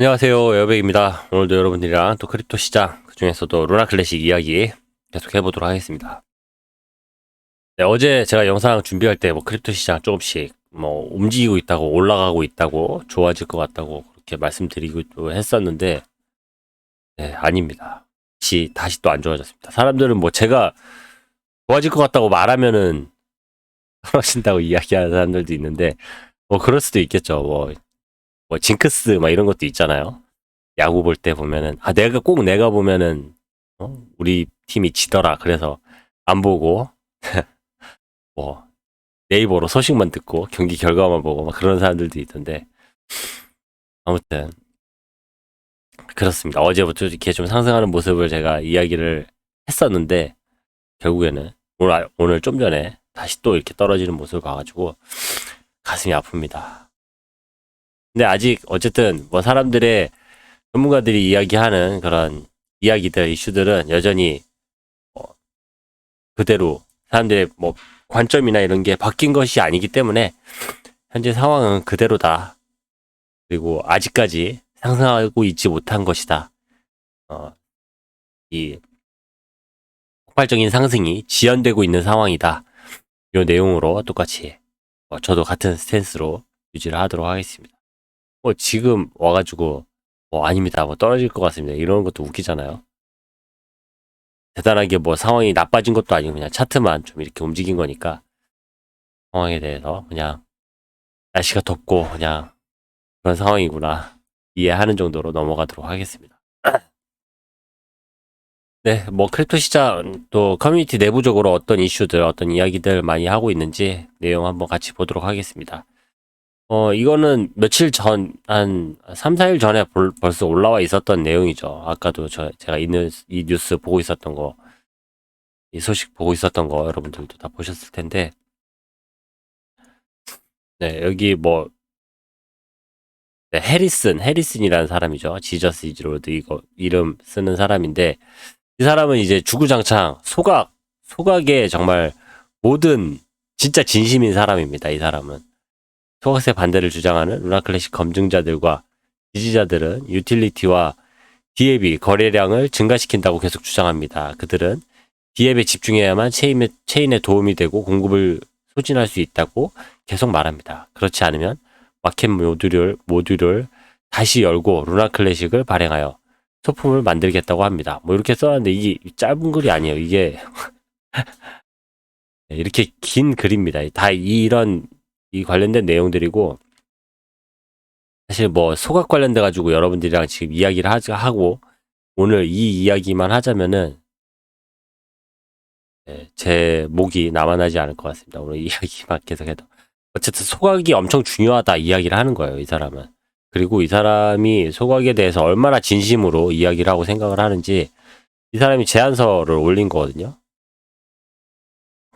안녕하세요. 에어백입니다. 오늘도 여러분들이랑 또 크립토 시장, 그 중에서도 루나 클래식 이야기 계속 해보도록 하겠습니다. 네, 어제 제가 영상 준비할 때 뭐 크립토 시장 조금씩 뭐 움직이고 있다고, 올라가고 있다고, 좋아질 것 같다고 그렇게 말씀드리고 했었는데, 네, 아닙니다. 다시, 다시 또 안 좋아졌습니다. 사람들은 뭐 제가 좋아질 것 같다고 말하면은 떨어진다고 이야기하는 사람들도 있는데, 뭐 그럴 수도 있겠죠. 뭐 뭐 징크스 막 이런 것도 있잖아요. 야구 볼 때 보면은 아 내가 꼭 내가 보면은 어? 우리 팀이 지더라. 그래서 안 보고 뭐 네이버로 소식만 듣고 경기 결과만 보고 막 그런 사람들도 있던데 아무튼 그렇습니다. 어제부터 이렇게 좀 상승하는 모습을 제가 이야기를 했었는데 결국에는 오늘 아- 오늘 좀 전에 다시 또 이렇게 떨어지는 모습을 봐가지고 가슴이 아픕니다. 근데 아직 어쨌든 뭐 사람들의 전문가들이 이야기하는 그런 이야기들, 이슈들은 여전히 뭐 그대로 사람들의 뭐 관점이나 이런 게 바뀐 것이 아니기 때문에 현재 상황은 그대로다. 그리고 아직까지 상승하고 있지 못한 것이다. 어, 이 폭발적인 상승이 지연되고 있는 상황이다. 이 내용으로 똑같이 어, 저도 같은 스탠스로 유지를 하도록 하겠습니다. 뭐 지금 와가지고 뭐 아닙니다. 뭐 떨어질 것 같습니다. 이런 것도 웃기잖아요. 대단하게 뭐 상황이 나빠진 것도 아니고 그냥 차트만 좀 이렇게 움직인 거니까 상황에 대해서 그냥 날씨가 덥고 그냥 그런 상황이구나 이해하는 정도로 넘어가도록 하겠습니다. 네, 뭐 크립토 시장 또 커뮤니티 내부적으로 어떤 이슈들, 어떤 이야기들 많이 하고 있는지 내용 한번 같이 보도록 하겠습니다. 어, 이거는 며칠 전, 한 3, 4일 전에 벌, 벌써 올라와 있었던 내용이죠. 아까도 저, 제가 이 뉴스, 이 뉴스 보고 있었던 거, 이 소식 보고 있었던 거 여러분들도 다 보셨을 텐데, 네, 여기 뭐, 네, 해리슨, 해리슨이라는 사람이죠. 지저스 이즈로드 이거 이름 쓰는 사람인데, 이 사람은 이제 주구장창 소각, 소각에 정말 모든 진짜 진심인 사람입니다. 이 사람은. 소각세 반대를 주장하는 루나클래식 검증자들과 지지자들은 유틸리티와 디앱이 거래량을 증가시킨다고 계속 주장합니다. 그들은 디앱에 집중해야만 체인에, 체인에 도움이 되고 공급을 소진할 수 있다고 계속 말합니다. 그렇지 않으면 마켓 모듈을, 모듈을 다시 열고 루나 클래식을 발행하여 소품을 만들겠다고 합니다. 뭐 이렇게 써놨는데 이게 짧은 글이 아니에요. 이게 네, 이렇게 긴 글입니다. 다 이런 이 관련된 내용들이고 사실 뭐 소각 관련돼 가지고 여러분들이랑 지금 이야기를 하자 하고 오늘 이 이야기만 하자면은 네, 제 목이 남아나지 않을 것 같습니다. 오늘 이야기만 계속해도 어쨌든 소각이 엄청 중요하다 이야기를 하는 거예요. 이 사람은 그리고 이 사람이 소각에 대해서 얼마나 진심으로 이야기를 하고 생각을 하는지 이 사람이 제안서를 올린 거거든요.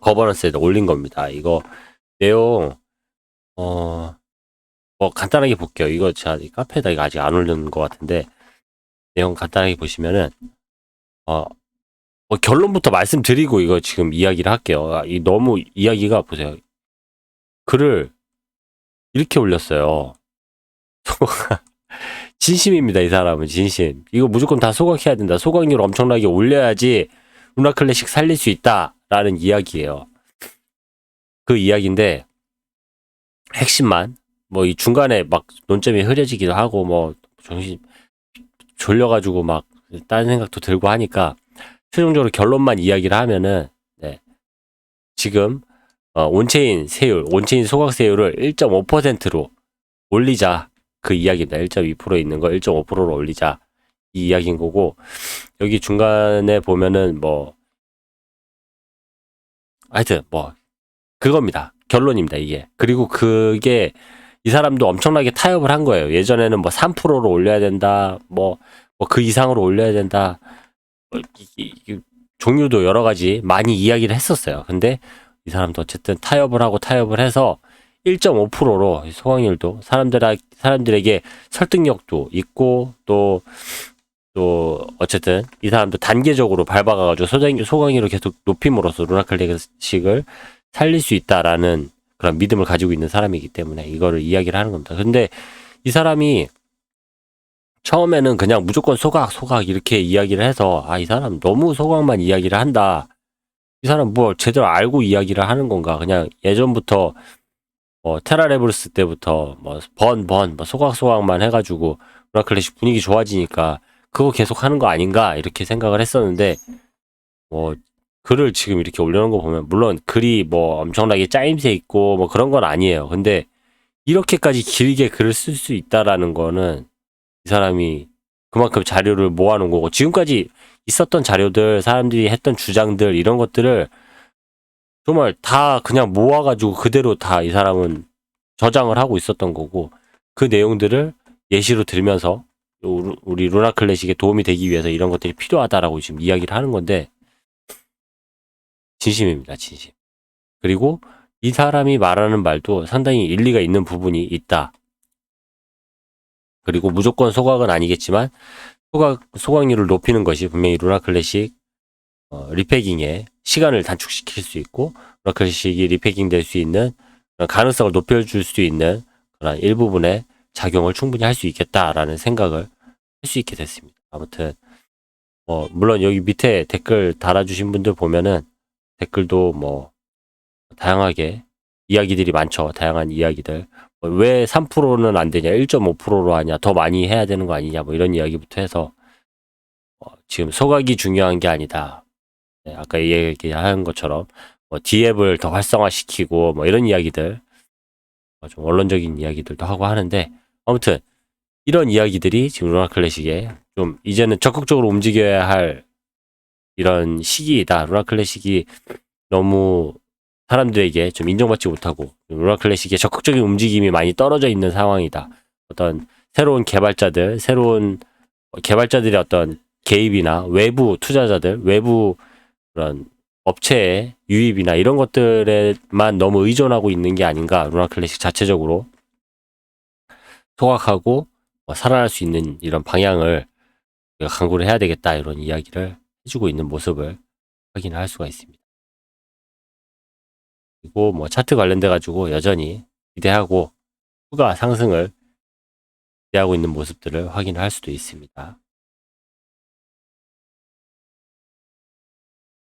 거버넌스에다 올린 겁니다. 이거 내용 어, 뭐 간단하게 볼게요. 이거 제가 이 카페에다 이거 아직 안 올린 것 같은데 내용 간단하게 보시면은 어, 뭐 결론부터 말씀드리고 이거 지금 이야기를 할게요. 아, 이 너무 이야기가 보세요. 글을 이렇게 올렸어요. 진심입니다. 이 사람은 진심. 이거 무조건 다 소각해야 된다. 소각률 엄청나게 올려야지 루나 클래식 살릴 수 있다라는 이야기예요. 그 이야기인데 핵심만 뭐 이 중간에 막 논점이 흐려지기도 하고 뭐 정신 졸려가지고 막 다른 생각도 들고 하니까 최종적으로 결론만 이야기를 하면은 네. 지금 어, 온체인 세율, 온체인 소각 세율을 1.5%로 올리자 그 이야기입니다. 1.2% 있는 거 1.5%로 올리자 이 이야기인 거고 여기 중간에 보면은 뭐 하여튼 뭐 그겁니다. 결론입니다, 이게. 그리고 그게 이 사람도 엄청나게 타협을 한 거예요. 예전에는 뭐 3%로 올려야 된다, 뭐, 뭐 그 이상으로 올려야 된다. 뭐 종류도 여러 가지 많이 이야기를 했었어요. 근데 이 사람도 어쨌든 타협을 하고 타협을 해서 1.5%로 소각률도 사람들 사람들에게 설득력도 있고 또 또 어쨌든 이 사람도 단계적으로 밟아가지고 소각률을 계속 높임으로써 루나클래식을 살릴 수 있다라는 그런 믿음을 가지고 있는 사람이기 때문에 이거를 이야기를 하는 겁니다. 근데 이 사람이 처음에는 그냥 무조건 소각, 소각 이렇게 이야기를 해서 아, 이 사람 너무 소각만 이야기를 한다. 이 사람 뭐 제대로 알고 이야기를 하는 건가? 그냥 예전부터 뭐 테라레브루스 때부터 뭐 번, 번, 뭐 소각, 소각만 해가지고 루나클래식 분위기 좋아지니까 그거 계속 하는 거 아닌가? 이렇게 생각을 했었는데 뭐 글을 지금 이렇게 올려놓은 거 보면 물론 글이 뭐 엄청나게 짜임새 있고 뭐 그런 건 아니에요. 근데 이렇게까지 길게 글을 쓸 수 있다라는 거는 이 사람이 그만큼 자료를 모아놓은 거고 지금까지 있었던 자료들 사람들이 했던 주장들 이런 것들을 정말 다 그냥 모아가지고 그대로 다 이 사람은 저장을 하고 있었던 거고 그 내용들을 예시로 들면서 우리- 루나 클래식에 도움이 되기 위해서 이런 것들이 필요하다라고 지금 이야기를 하는 건데 진심입니다 진심 그리고 이 사람이 말하는 말도 상당히 일리가 있는 부분이 있다 그리고 무조건 소각은 아니겠지만 소각 소각률을 높이는 것이 분명히 루나 클래식 어, 리패깅에 시간을 단축시킬 수 있고 루나 클래식이 리패깅 될 수 있는 가능성을 높여줄 수 있는 그런 일부분의 작용을 충분히 할 수 있겠다라는 생각을 할 수 있게 됐습니다. 아무튼 어, 물론 여기 밑에 댓글 달아주신 분들 보면은 댓글도 뭐 다양하게 이야기들이 많죠. 다양한 이야기들. 뭐왜 3%는 안 되냐, 1.5%로 하냐, 더 많이 해야 되는 거 아니냐, 뭐 이런 이야기부터 해서 어, 지금 소각이 중요한 게 아니다. 네, 아까 얘기한 것처럼 뭐 D앱을 더 활성화시키고 뭐 이런 이야기들, 어, 좀 원론적인 이야기들도 하고 하는데 아무튼 이런 이야기들이 지금 루나 클래식에 좀 이제는 적극적으로 움직여야 할 이런 시기이다. 루나 클래식이 너무 사람들에게 좀 인정받지 못하고 루나 클래식의 적극적인 움직임이 많이 떨어져 있는 상황이다. 어떤 새로운 개발자들, 새로운 개발자들의 어떤 개입이나 외부 투자자들, 외부 그런 업체의 유입이나 이런 것들에만 너무 의존하고 있는 게 아닌가 루나 클래식 자체적으로 소각하고 뭐 살아날 수 있는 이런 방향을 강구를 해야 되겠다 이런 이야기를 해주고 있는 모습을 확인할 수가 있습니다. 그리고 뭐 차트 관련돼 가지고 여전히 기대하고 추가 상승을 기대하고 있는 모습들을 확인할 수도 있습니다.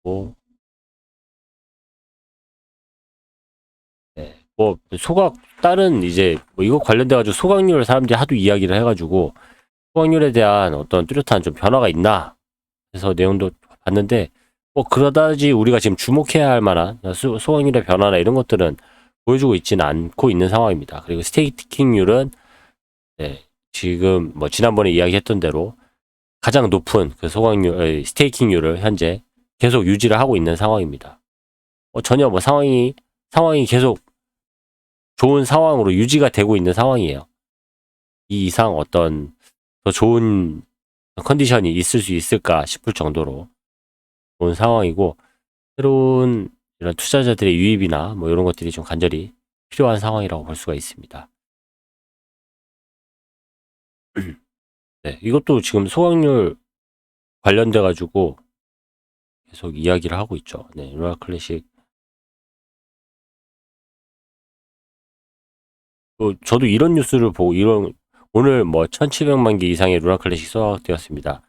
뭐, 네, 뭐 소각 다른 이제 뭐 이거 관련돼 가지고 소각률 사람들이 하도 이야기를 해가지고 소각률에 대한 어떤 뚜렷한 좀 변화가 있나 해서 내용도 봤는데 뭐 그러다지 우리가 지금 주목해야 할 만한 수- 소각률의 변화나 이런 것들은 보여주고 있지는 않고 있는 상황입니다. 그리고 스테이킹률은 네, 지금 뭐 지난번에 이야기했던 대로 가장 높은 그 소각률, 에, 스테이킹률을 현재 계속 유지를 하고 있는 상황입니다. 뭐 전혀 뭐 상황이 상황이 계속 좋은 상황으로 유지가 되고 있는 상황이에요. 이 이상 어떤 더 좋은 컨디션이 있을 수 있을까 싶을 정도로 좋은 상황이고 새로운 이런 투자자들의 유입이나 뭐 이런 것들이 좀 간절히 필요한 상황이라고 볼 수가 있습니다. 네, 이것도 지금 소각률 관련돼 가지고 계속 이야기를 하고 있죠. 네, 루나 클래식. 또 저도 이런 뉴스를 보고 이런 오늘 뭐 1,700만 개 이상의 루나 클래식 소각되었습니다.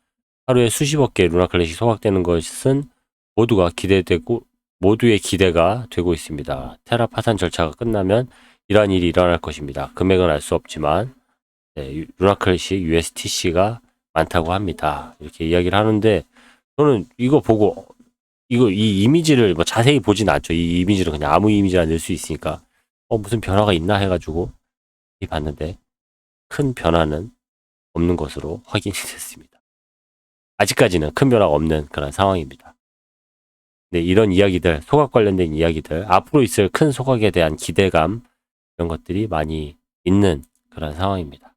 하루에 수십억 개 루나 클래식 소각되는 것은 모두가 기대되고 모두의 기대가 되고 있습니다. 테라 파산 절차가 끝나면 이러한 일이 일어날 것입니다. 금액은 알 수 없지만 네, 유- 루나 클래식 USTC가 많다고 합니다. 이렇게 이야기를 하는데 저는 이거 보고 이거 이 이미지를 뭐 자세히 보진 않죠. 이 이미지를 그냥 아무 이미지나 낼수 있으니까 어 무슨 변화가 있나 해가지고 이 봤는데 큰 변화는 없는 것으로 확인이 됐습니다. 아직까지는 큰 변화가 없는 그런 상황입니다. 네, 이런 이야기들, 소각 관련된 이야기들, 앞으로 있을 큰 소각에 대한 기대감, 이런 것들이 많이 있는 그런 상황입니다.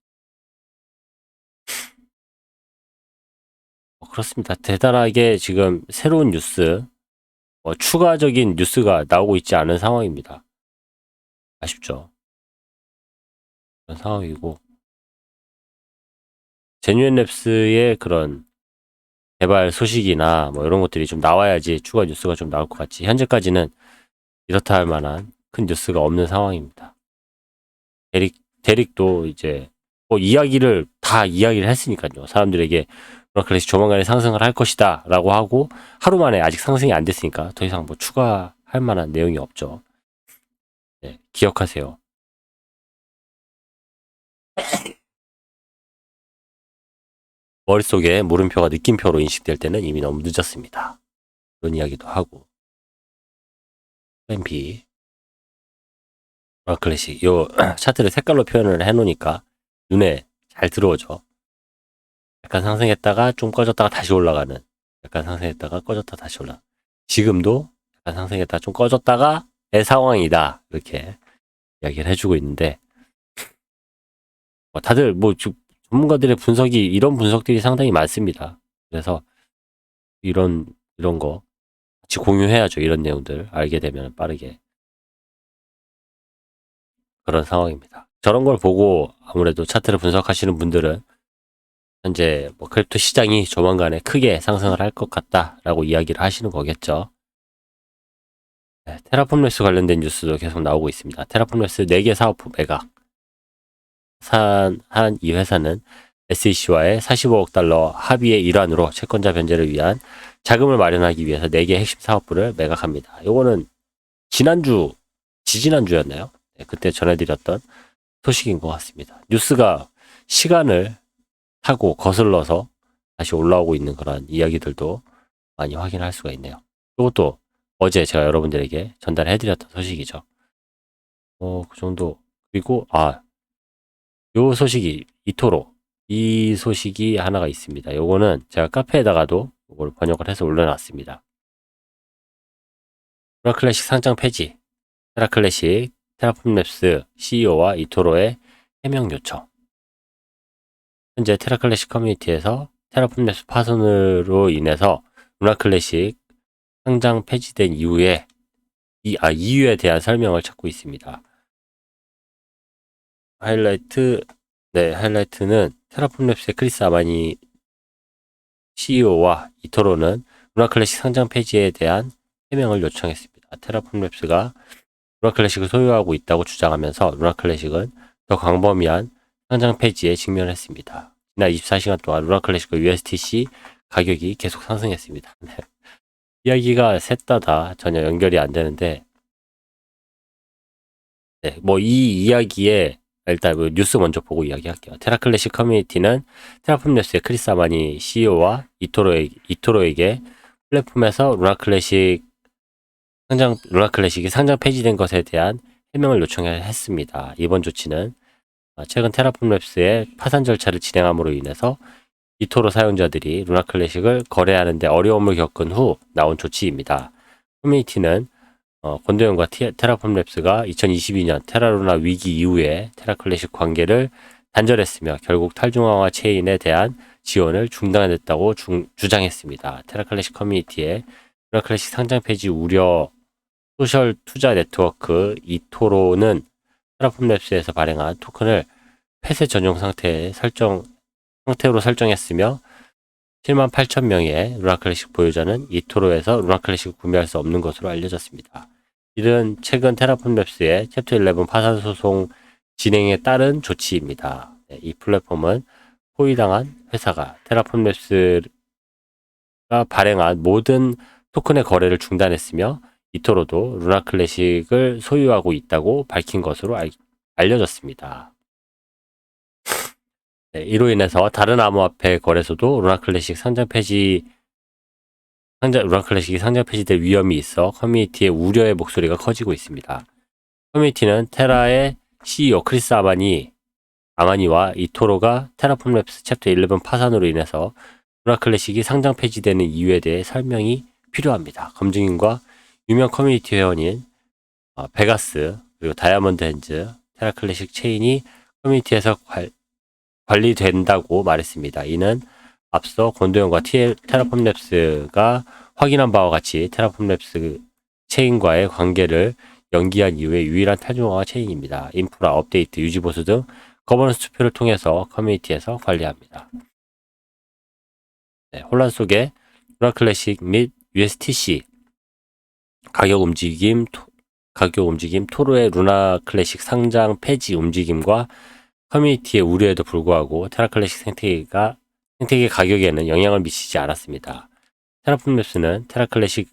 어, 그렇습니다. 대단하게 지금 새로운 뉴스, 뭐 추가적인 뉴스가 나오고 있지 않은 상황입니다. 아쉽죠. 그런 상황이고, 제뉴엔 랩스의 그런 개발 소식이나 뭐 이런 것들이 좀 나와야지 추가 뉴스가 좀 나올 것 같지. 현재까지는 이렇다 할 만한 큰 뉴스가 없는 상황입니다. 데릭, 데릭도 이제 뭐 이야기를 다 이야기를 했으니까요. 사람들에게 클래식 조만간에 상승을 할 것이다 라고 하고 하루 만에 아직 상승이 안 됐으니까 더 이상 뭐 추가할 만한 내용이 없죠. 네, 기억하세요. 머릿속에 물음표가 느낌표로 인식될 때는 이미 너무 늦었습니다. 그런 이야기도 하고. B 아, 클래식. 요 차트를 색깔로 표현을 해놓으니까 눈에 잘 들어오죠. 약간 상승했다가 좀 꺼졌다가 다시 올라가는. 약간 상승했다가 꺼졌다 다시 올라. 지금도 약간 상승했다가 좀 꺼졌다가의 상황이다. 이렇게 이야기를 해주고 있는데 뭐 다들 뭐 주- 전문가들의 분석이 이런 분석들이 상당히 많습니다. 그래서 이런 이런 거 같이 공유해야죠. 이런 내용들 알게 되면 빠르게 그런 상황입니다. 저런 걸 보고 아무래도 차트를 분석하시는 분들은 현재 뭐 크립토 시장이 조만간에 크게 상승을 할 것 같다라고 이야기를 하시는 거겠죠. 네, 테라폼랩스 관련된 뉴스도 계속 나오고 있습니다. 테라폼랩스 4개 사업 매각. 산, 한 이 회사는 SEC와의 45억 달러 합의의 일환으로 채권자 변제를 위한 자금을 마련하기 위해서 4개 핵심 사업부를 매각합니다. 요거는 지난주, 지지난주였나요? 네, 그때 전해드렸던 소식인 것 같습니다. 뉴스가 시간을 타고 거슬러서 다시 올라오고 있는 그런 이야기들도 많이 확인할 수가 있네요. 이것도 어제 제가 여러분들에게 전달해드렸던 소식이죠. 어, 그 정도. 그리고, 아, 요 소식이 이토록 이 소식이 하나가 있습니다. 요거는 제가 카페에다가도 이걸 번역을 해서 올려놨습니다. 테라클래식 상장 폐지, 테라클래식, 테라폼랩스 CEO와 이토로의 해명 요청. 현재 테라클래식 커뮤니티에서 테라폼랩스 파손으로 인해서 루나클래식 상장 폐지된 이후에 이, 아, 이유에 대한 설명을 찾고 있습니다. 하이라이트, 네, 하이라이트는 테라폼랩스의 크리스 아마니 CEO와 이토로는 루나클래식 상장 폐지에 대한 해명을 요청했습니다. 테라폼랩스가 루나클래식을 소유하고 있다고 주장하면서 루나클래식은 더 광범위한 상장 폐지에 직면했습니다. 지난 24시간 동안 루나클래식과 USTC 가격이 계속 상승했습니다. 네. 이야기가 셋 다 다 전혀 연결이 안 되는데, 네, 뭐 이 이야기에 일단 뭐 뉴스 먼저 보고 이야기할게요. 테라클래식 커뮤니티는 테라폼랩스의 크리스 아마니 CEO와 이토로에게, 이토로에게 플랫폼에서 루나클래식 상장 루나클래식이 상장 폐지된 것에 대한 해명을 요청했습니다. 이번 조치는 어, 최근 테라폼 랩스의 파산 절차를 진행함으로 인해서 이토로 사용자들이 루나클래식을 거래하는데 어려움을 겪은 후 나온 조치입니다. 커뮤니티는 어, 권도현과 티- 테라폼랩스가 2022년 테라루나 위기 이후에 테라클래식 관계를 단절했으며 결국 탈중앙화 체인에 대한 지원을 중단했다고 중- 주장했습니다. 테라클래식 커뮤니티의 루나클래식 상장 폐지 우려 소셜 투자 네트워크 이토로는 테라폼랩스에서 발행한 토큰을 폐쇄 전용 상태에 설정 상태로 설정했으며 7만 8천 명의 루나클래식 보유자는 이토로에서 루나클래식을 구매할 수 없는 것으로 알려졌습니다. 이는 최근 테라폼 랩스의 챕터 11 파산 소송 진행에 따른 조치입니다. 네, 이 플랫폼은 포위당한 회사가 테라폼 랩스가 발행한 모든 토큰의 거래를 중단했으며 이토로도 루나클래식을 소유하고 있다고 밝힌 것으로 알, 알려졌습니다. 네, 이로 인해서 다른 암호화폐 거래소도 루나클래식 상장 폐지 상장, 루나클래식이 상장 폐지될 위험이 있어 커뮤니티의 우려의 목소리가 커지고 있습니다. 커뮤니티는 테라의 CEO 크리스 아마니 아마니와 이토로가 테라폼랩스 챕터 11 파산으로 인해서 루나클래식이 상장 폐지되는 이유에 대해 설명이 필요합니다. 검증인과 유명 커뮤니티 회원인 어, 베가스 그리고 다이아몬드 핸즈 테라클래식 체인이 커뮤니티에서 관, 관리된다고 말했습니다. 이는 앞서 권도현과 TL, 테라폼 랩스가 확인한 바와 같이 테라폼 랩스 체인과의 관계를 연기한 이후에 유일한 탈중앙화 체인입니다. 인프라, 업데이트, 유지 보수 등 거버넌스 투표를 통해서 커뮤니티에서 관리합니다. 네, 혼란 속에 루나클래식 및 USTC 가격 움직임, 토- 가격 움직임, 토로의 루나 클래식 상장 폐지 움직임과 커뮤니티의 우려에도 불구하고 테라클래식 생태계가 생태계 가격에는 영향을 미치지 않았습니다. 테라폼 랩스는 테라클래식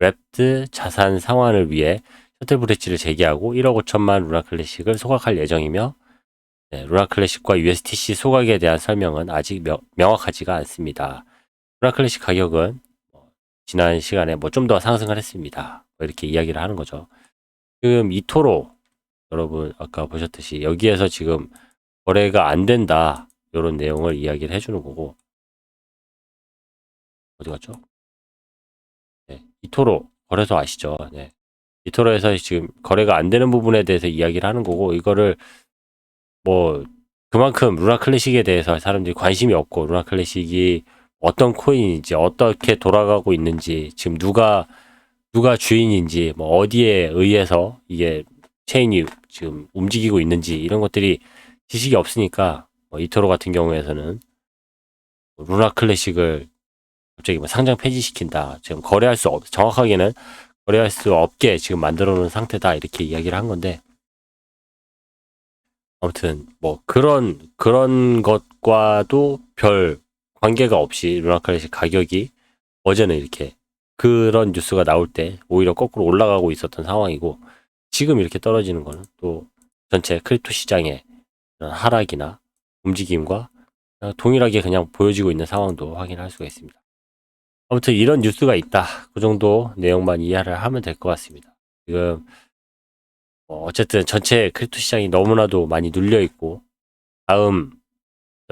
랩드 자산 상환을 위해 셔틀 브릿지를 재개하고 1억 5천만 루나 클래식을 소각할 예정이며 네, 루나 클래식과 USTC 소각에 대한 설명은 아직 명, 명확하지가 않습니다. 루나 클래식 가격은 뭐 지난 시간에 뭐 좀 더 상승을 했습니다. 뭐 이렇게 이야기를 하는 거죠. 지금 이토로 여러분 아까 보셨듯이 여기에서 지금 거래가 안 된다 이런 내용을 이야기를 해주는 거고 어디 갔죠? 네, 이토로 거래소 아시죠? 네. 이토로에서 지금 거래가 안 되는 부분에 대해서 이야기를 하는 거고 이거를 뭐 그만큼 루나 클래식에 대해서 사람들이 관심이 없고 루나 클래식이 어떤 코인인지 어떻게 돌아가고 있는지 지금 누가 누가 주인인지 뭐 어디에 의해서 이게 체인이 지금 움직이고 있는지 이런 것들이 지식이 없으니까 뭐 이토로 같은 경우에서는 루나 클래식을 갑자기 뭐 상장 폐지시킨다. 지금 거래할 수 없, 정확하게는 거래할 수 없게 지금 만들어 놓은 상태다. 이렇게 이야기를 한 건데 아무튼 뭐 그런 그런 것과도 별 관계가 없이 루나 클래식 가격이 어제는 이렇게 그런 뉴스가 나올 때 오히려 거꾸로 올라가고 있었던 상황이고 지금 이렇게 떨어지는 거는 또 전체 크립토 시장의 하락이나 움직임과 동일하게 그냥 보여지고 있는 상황도 확인할 수가 있습니다. 아무튼 이런 뉴스가 있다. 그 정도 내용만 이해를 하면 될 것 같습니다. 지금 어, 어쨌든 전체 크립토 시장이 너무나도 많이 눌려 있고 다음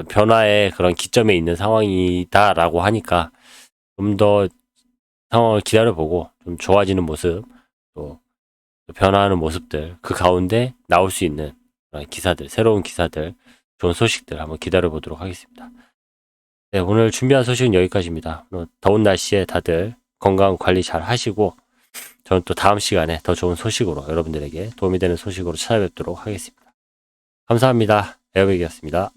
변화의 그런 기점에 있는 상황이다라고 하니까 좀 더 상황을 기다려보고 좀 좋아지는 모습 또 변화하는 모습들 그 가운데 나올 수 있는 기사들 새로운 기사들 좋은 소식들 한번 기다려 보도록 하겠습니다. 네, 오늘 준비한 소식은 여기까지입니다. 더운 날씨에 다들 건강 관리 잘 하시고 저는 또 다음 시간에 더 좋은 소식으로 여러분들에게 도움이 되는 소식으로 찾아뵙도록 하겠습니다. 감사합니다. 에어백이었습니다.